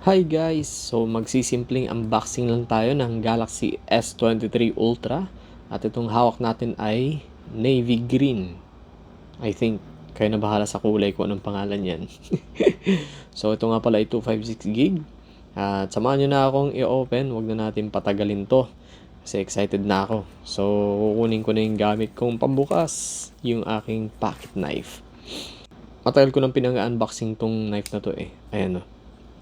Hi guys! So magsisimpleng unboxing lang tayo ng Galaxy S23 Ultra at itong hawak natin ay navy green. I think kayo na bahala sa kulay ko anong pangalan yan. so ito nga pala ay 256 gig. At samahan nyo na akong i-open, wag na natin patagalin to. Kasi excited na ako. So kukunin ko na yung gamit kong pambukas, yung aking pocket knife. Matagal ko nang pinang-unboxing tong knife na to eh. Ayan o.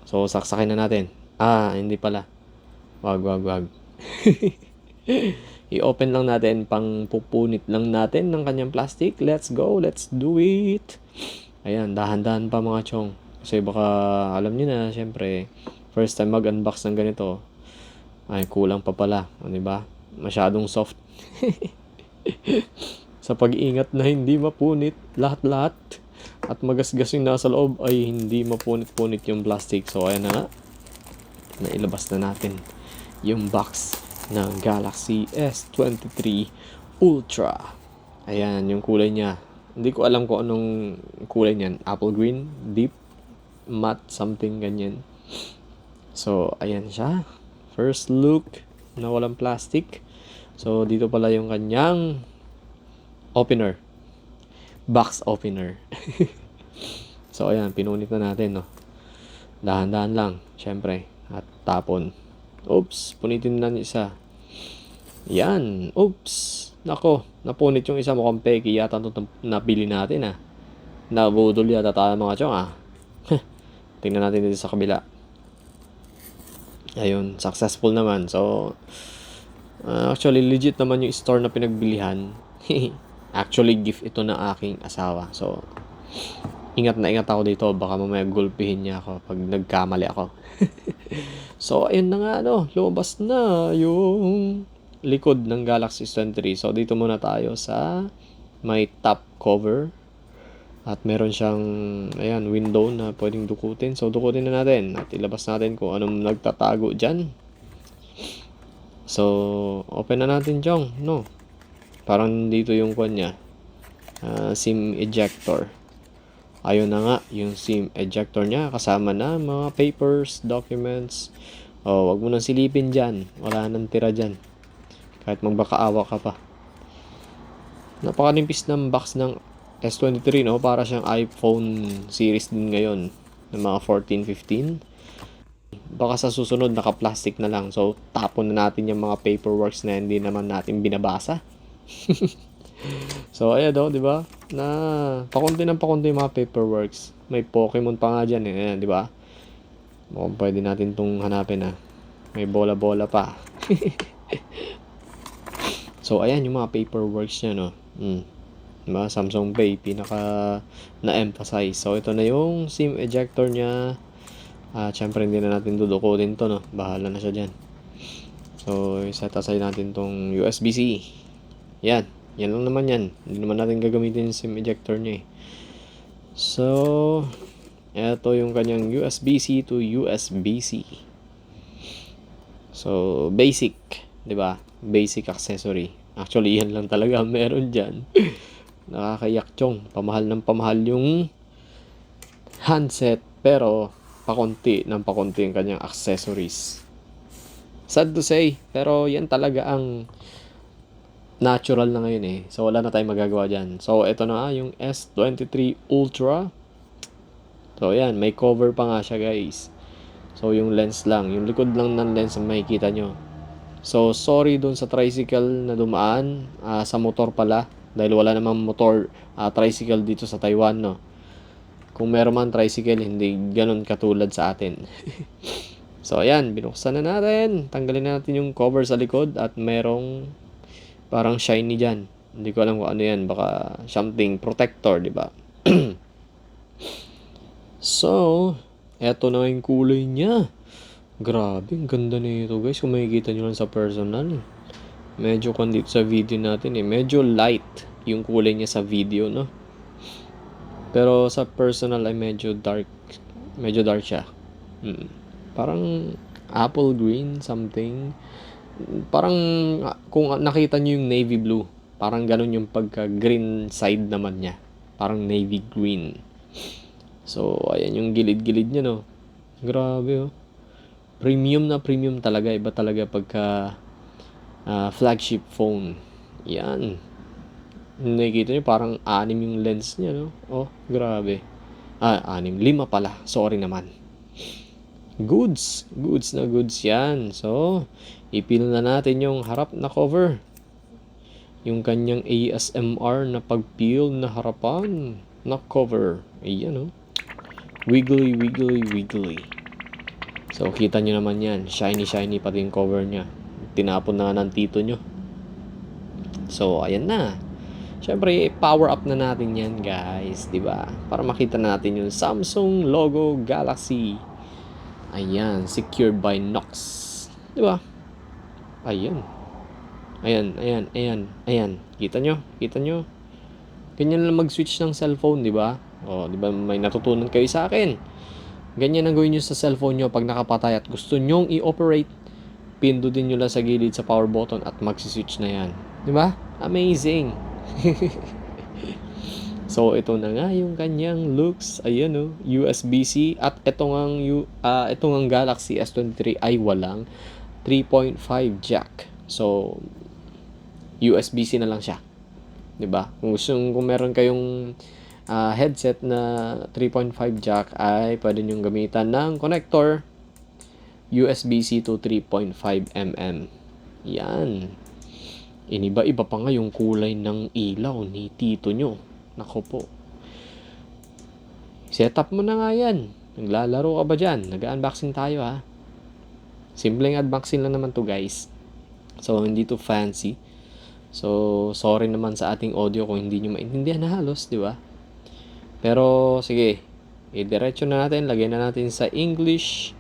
So, saksakin na natin. Ah, hindi pala. Wag, wag, wag. I-open lang natin, pang pupunit lang natin ng kanyang plastic. Let's go, let's do it. Ayan, dahan-dahan pa mga chong. Kasi baka, alam niyo na, syempre, first time mag-unbox ng ganito, ay kulang pa pala, o, di ba? Masyadong soft. Sa pag-iingat na hindi mapunit lahat-lahat at magasgas yung nasa loob ay hindi mapunit-punit yung plastic. So, ayan na nga. Nailabas na natin yung box ng Galaxy S23 Ultra. Ayan, yung kulay niya. Hindi ko alam kung anong kulay niyan. Apple green, deep, matte, something ganyan. So, ayan siya. First look na walang plastic. So, dito pala yung kanyang opener box opener. so, ayan, pinunit na natin, no. Dahan-dahan lang, syempre. At tapon. Oops, punitin na isa. Yan, oops. Nako, napunit yung isa mo kong peki yata ito nabili natin, ah. Nabudol yata tayo mga chong, ah. Tingnan natin dito sa kabila. Ayun, successful naman. So, uh, actually, legit naman yung store na pinagbilihan. Actually, gift ito ng aking asawa. So, ingat na ingat ako dito. Baka mamaya gulpihin niya ako pag nagkamali ako. so, ayun na nga, ano, lumabas na yung likod ng Galaxy S23. So, dito muna tayo sa may top cover. At meron siyang, ayan, window na pwedeng dukutin. So, dukutin na natin. At ilabas natin kung anong nagtatago dyan. So, open na natin, Jong. No? Parang dito yung kwan niya. Uh, SIM ejector. Ayun na nga, yung SIM ejector niya. Kasama na mga papers, documents. Oh, wag mo nang silipin dyan. Wala nang tira dyan. Kahit magbakaawa ka pa. Napakanimpis ng box ng S23, no? Para siyang iPhone series din ngayon. Ng mga 14, 15 baka sa susunod naka-plastic na lang. So, tapon na natin yung mga paperworks na hindi naman natin binabasa. so, ayan daw, di ba? Na, pakunti ng pakunti yung mga paperworks. May Pokemon pa nga dyan, eh. Di ba? Mukhang pwede natin itong hanapin, ah. May bola-bola pa. so, ayan yung mga paperworks niya, no? Hmm. Diba? Samsung Pay, pinaka na-emphasize. So, ito na yung SIM ejector niya. At uh, syempre, hindi na natin dudukutin to, no? Bahala na siya dyan. So, set aside natin tong USB-C. Yan. Yan lang naman yan. Hindi naman natin gagamitin yung SIM ejector niya eh. So, ito yung kanyang USB-C to USB-C. So, basic. ba diba? Basic accessory. Actually, yan lang talaga meron dyan. Nakakayak chong. Pamahal ng pamahal yung handset. Pero, pakunti ng pakunti yung kanyang accessories. Sad to say, pero yan talaga ang natural na ngayon eh. So, wala na tayong magagawa dyan. So, ito na yung S23 Ultra. So, yan. May cover pa nga siya, guys. So, yung lens lang. Yung likod lang ng lens ang makikita nyo. So, sorry dun sa tricycle na dumaan. Uh, sa motor pala. Dahil wala namang motor uh, tricycle dito sa Taiwan, no. Kung meron man tricycle, hindi ganun katulad sa atin. so, ayan. Binuksan na natin. Tanggalin natin yung cover sa likod at merong parang shiny dyan. Hindi ko alam kung ano yan. Baka something protector, di ba? so, eto na yung kulay niya. Grabe, ang ganda nito guys. Kung makikita nyo lang sa personal. Medyo kung sa video natin eh. Medyo light yung kulay niya sa video, no? Pero sa personal ay medyo dark. Medyo dark siya. Hmm. Parang apple green, something parang kung nakita niyo yung navy blue, parang ganun yung pagka green side naman niya. Parang navy green. So, ayan yung gilid-gilid niya, no. Grabe, oh. Premium na premium talaga. Iba talaga pagka ah, flagship phone. Yan. Nakikita nyo parang anim yung lens niya, no? Oh, grabe. Ah, anim. Lima pala. Sorry naman. Goods. Goods na goods yan. So, ipil na natin yung harap na cover. Yung kanyang ASMR na pagpil na harapan na cover. Ayan, oh. Wiggly, wiggly, wiggly. So, kita nyo naman yan. Shiny, shiny pati yung cover niya. Tinapon na ng tito nyo. So, ayan na. Siyempre, power up na natin yan, guys. ba? Para makita natin yung Samsung logo Galaxy. Ayan, secured by Knox. 'Di ba? Ayan. Ayan, ayan, ayan, ayan. Kita nyo? Kita nyo? Ganyan lang mag-switch ng cellphone, di ba? O, di ba may natutunan kayo sa akin? Ganyan ang gawin nyo sa cellphone nyo pag nakapatay at gusto nyong i-operate. Pindutin nyo lang sa gilid sa power button at magsiswitch na yan. Di ba? Amazing! so, ito na nga yung kanyang looks. Ayan o, USB-C. At ito nga, uh, ito nga Galaxy S23 ay walang 3.5 jack. So, USB-C na lang siya. 'Di ba? Kung gusto kung meron kayong uh, headset na 3.5 jack ay pwede niyo gamitan ng connector USB-C to 3.5 mm. Yan. Iniba-iba pa nga yung kulay ng ilaw ni tito nyo. Nako po. Setup mo na nga yan. Naglalaro ka ba dyan? Nag-unboxing tayo ha. Simpleng unboxing lang naman to guys. So, hindi to fancy. So, sorry naman sa ating audio kung hindi nyo maintindihan na halos, di ba? Pero, sige. I-diretso na natin. Lagyan na natin sa English.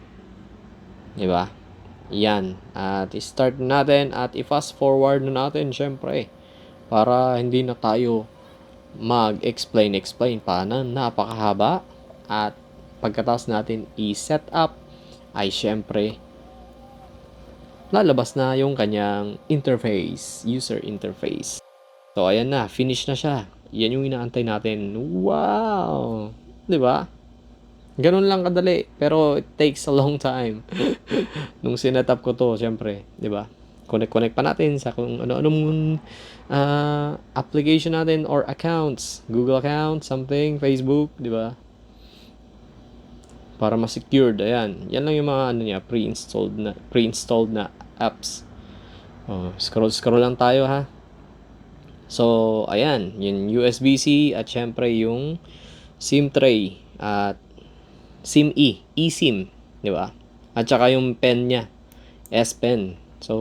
Di ba? Yan. At i-start natin at i-fast forward na natin, syempre. Para hindi na tayo mag-explain, explain pa na napakahaba. At pagkatapos natin i-set up, ay syempre lalabas na yung kanyang interface, user interface. So, ayan na, finish na siya. Yan yung inaantay natin. Wow! 'Di ba? Ganun lang kadali, pero it takes a long time. Nung sinetup ko to, syempre, 'di ba? Connect-connect pa natin sa kung ano-anong uh, application natin or accounts, Google account, something, Facebook, 'di ba? para mas secured ayan. Yan lang yung mga ano niya pre-installed na pre-installed na apps. Oh, scroll scroll lang tayo ha? So ayan yung USB-C at syempre yung SIM tray at SIM E eSIM di ba? At saka yung pen niya S Pen so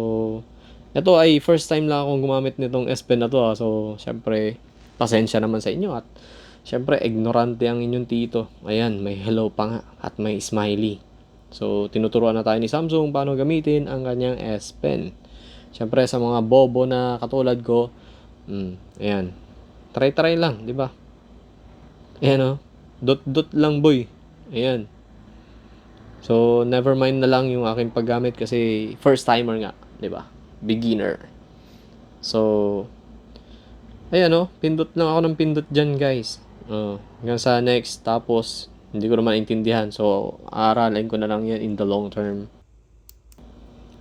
ito ay first time lang akong gumamit nitong S Pen na to ha. so syempre pasensya naman sa inyo at Siyempre, ignorante ang inyong tito. Ayan, may hello pa nga at may smiley. So, tinuturuan na tayo ni Samsung paano gamitin ang kanyang S Pen. Siyempre, sa mga bobo na katulad ko, mm, ayan, try-try lang, di ba? Ayan o, oh, dot-dot lang boy. Ayan. So, never mind na lang yung aking paggamit kasi first timer nga, di ba? Beginner. So, ayan oh, pindot lang ako ng pindot dyan guys. Uh, hanggang sa next, tapos hindi ko naman intindihan. So, aaralin ko na lang yan in the long term.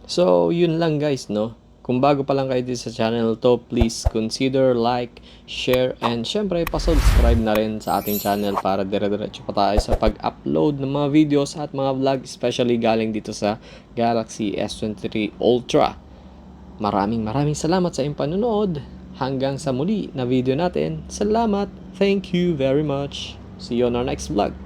So, yun lang guys, no? Kung bago pa lang kayo dito sa channel to, please consider like, share, and syempre pa-subscribe na rin sa ating channel para dire-diretso pa tayo sa pag-upload ng mga videos at mga vlog, especially galing dito sa Galaxy S23 Ultra. Maraming maraming salamat sa inyong panonood. Hanggang sa muli na video natin. Salamat! Thank you very much. See you on our next vlog.